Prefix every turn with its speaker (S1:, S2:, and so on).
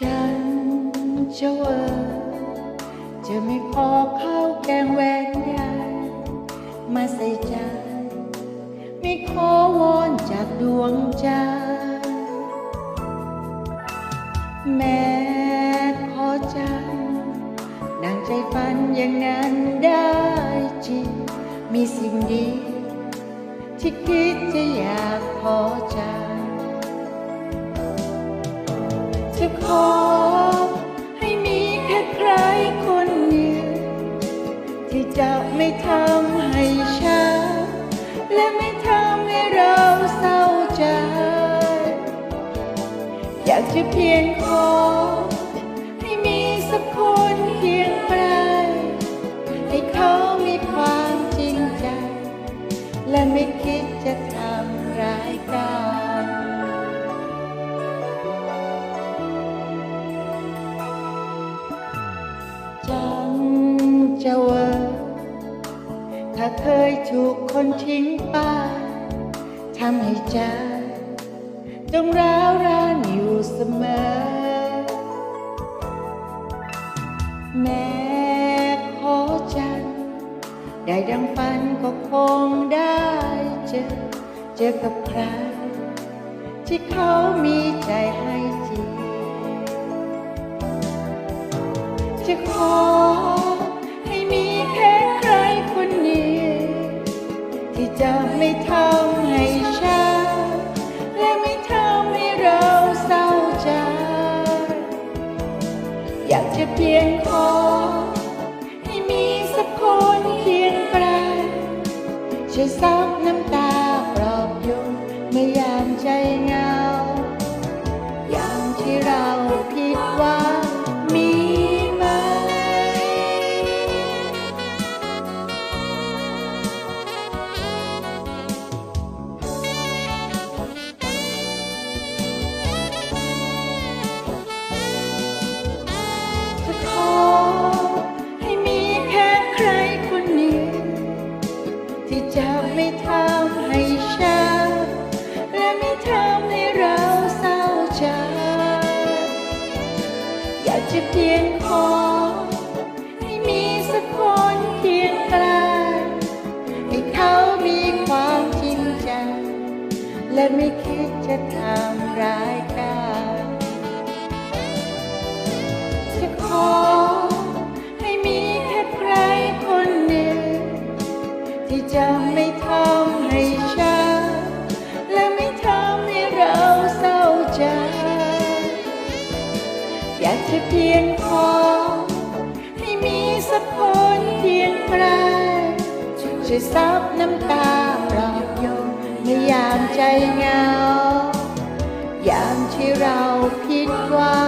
S1: ฉันจะเวอจะไม่ขอข้าวแกงแหวนใหญ่มาใส่ใจไม่ขอวอนจากดวงใจแม้ขอใจดังใจฝันอย่างนั้นได้จริงมีสิ่งดีที่คิดจะอยากขอใจ จะขอ ให้มีแค่ใครคนหนึ่งที่จะไม่ทำให้ช้าและไม่ทำให้เราเศร้าใจ อยากจะเพียงขอ ให้มีสักคนเพียงใกล้ให้เขามีความจริงใจ และไม่คิดจะทำร้ายกัน ถ้าเคยถูกคนทิ้งไปทำให้ใจต้องร้าวรานอยู่เสมอ แม้ขอจันได้ดังฝันก็คงได้เจอ เจอกับใคร ที่เขามีใจให้จริงจะขอ ไม่ทำให้ช้าและไม่ทำให้เราเศร้าใจ อยากจะเพียงขอ ให้มีสักคนเพียงไกลช่วยซับน้ำตาปลอบโยนเมื่อยามใจเหงา ยามที่เรา ใครคนนึ่งที่จะไม่ทำให้ช้าและไม่ทำให้เราเศร้าใจ อยากจะเพียงขอให้มีสักคนเพียงใกล้ให้เขามีความจริงใจและไม่คิดจะทำร้ายกันจะขอ จะไม่ทำให้ช้าและไม่ทำให้เราเศร้าใจ อยากจะเพียงพอ ให้มีสักคนเพียงใครช่วยซับน้ำตาปลอบโยนในยามใจเหงา ยามที่เราผิดหวัง